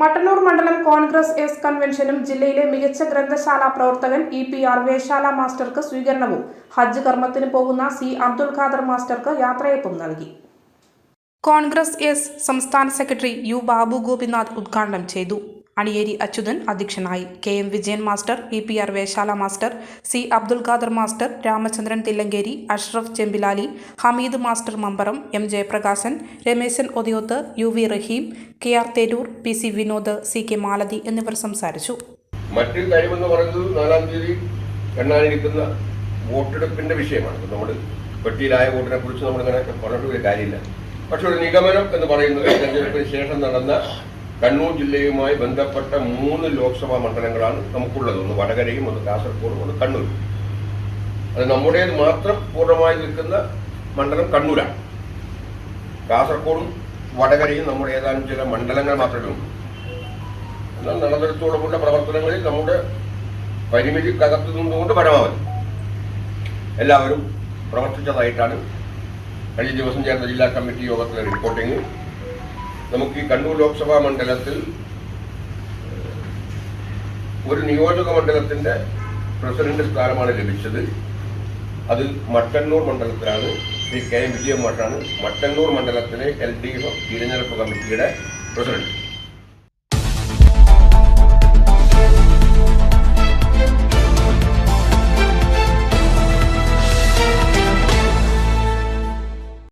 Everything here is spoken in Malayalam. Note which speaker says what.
Speaker 1: മട്ടന്നൂർ മണ്ഡലം കോൺഗ്രസ് എസ് കൺവെൻഷനും ജില്ലയിലെ മികച്ച ഗ്രന്ഥശാല പ്രവർത്തകൻ ഇ പി ആർ വേശാല മാസ്റ്റർക്ക് സ്വീകരണവും. ഹജ്ജ് കർമ്മത്തിന് പോകുന്ന സി അബ്ദുൽ ഖാദർ മാസ്റ്റർക്ക് യാത്രയപ്പും നൽകി. കോൺഗ്രസ് എസ് സംസ്ഥാന സെക്രട്ടറി യു ബാബു ഗോപിനാഥ് ഉദ്ഘാടനം ചെയ്തു. അണിയേരി അച്യുതൻ അധ്യക്ഷനായി. K M Vijayan master E P R Vesala master C Abdul Khader master Ramachandran Thillankeri Ashraf Chembilali Hameed master Mambaram M Jayaprakashan Rameshan Othiyoth U V Raheem K R Theroor P C Vinod C K Malathi എന്നിവർ സംസാരിച്ചു.
Speaker 2: മറ്റൊരു കാര്യമെന്ന് പറയുന്നത് നാലാം തീയതി എണ്ണാനിരിക്കുന്ന വോട്ടെടുപ്പിന്റെ വിഷയമാണ്. നമ്മൾ പെട്ടിയിലായ വോട്ടിനെ കുറിച്ച് നമ്മളിങ്ങനെ പറഞ്ഞിട്ട് ഒരു കാര്യമില്ല. പക്ഷെ ഒരു നിഗമനം എന്ന് പറയുന്നത് തെരഞ്ഞെടുപ്പിന് ശേഷം നടന്ന കണ്ണൂർ ജില്ലയുമായി ബന്ധപ്പെട്ട മൂന്ന് ലോക്സഭാ മണ്ഡലങ്ങളാണ് നമുക്കുള്ളത്. ഒന്ന് വടകരയും ഒന്ന് കാസർഗോഡും ഒന്ന് കണ്ണൂരും. അത് നമ്മുടേത് മാത്രം പൂർണമായി നിൽക്കുന്ന മണ്ഡലം കണ്ണൂരാണ്. കാസർഗോഡും വടകരയും നമ്മുടെ ഏതാനും ചില മണ്ഡലങ്ങൾ മാത്രമേ ഉള്ളൂ. എന്നാൽ നടന്നെടുത്തോളമുള്ള പ്രവർത്തനങ്ങളിൽ നമ്മുടെ പരിമിതിക്കകത്ത് നിന്നുകൊണ്ട് പരമാവധി. എല്ലാവരും പ്രവർത്തിച്ചതായിട്ടാണ് കഴിഞ്ഞ ദിവസം ചേർന്ന ജില്ലാ കമ്മിറ്റി യോഗത്തിലെ റിപ്പോർട്ടിംഗ് നമുക്ക് ഈ കണ്ണൂർ ലോക്സഭാ മണ്ഡലത്തിൽ ഒരു നിയോജക മണ്ഡലത്തിന്റെ പ്രസിഡന്റ് സ്ഥാനമാണ് ലഭിച്ചത്. അത് മട്ടന്നൂർ മണ്ഡലത്തിലാണ്. ശ്രീ കെ എം വിജയൻ മട്ടന്നൂർ മണ്ഡലത്തിലെ എൽ ഡി എഫ് തിരഞ്ഞെടുപ്പ് കമ്മിറ്റിയുടെ പ്രസിഡന്റ്.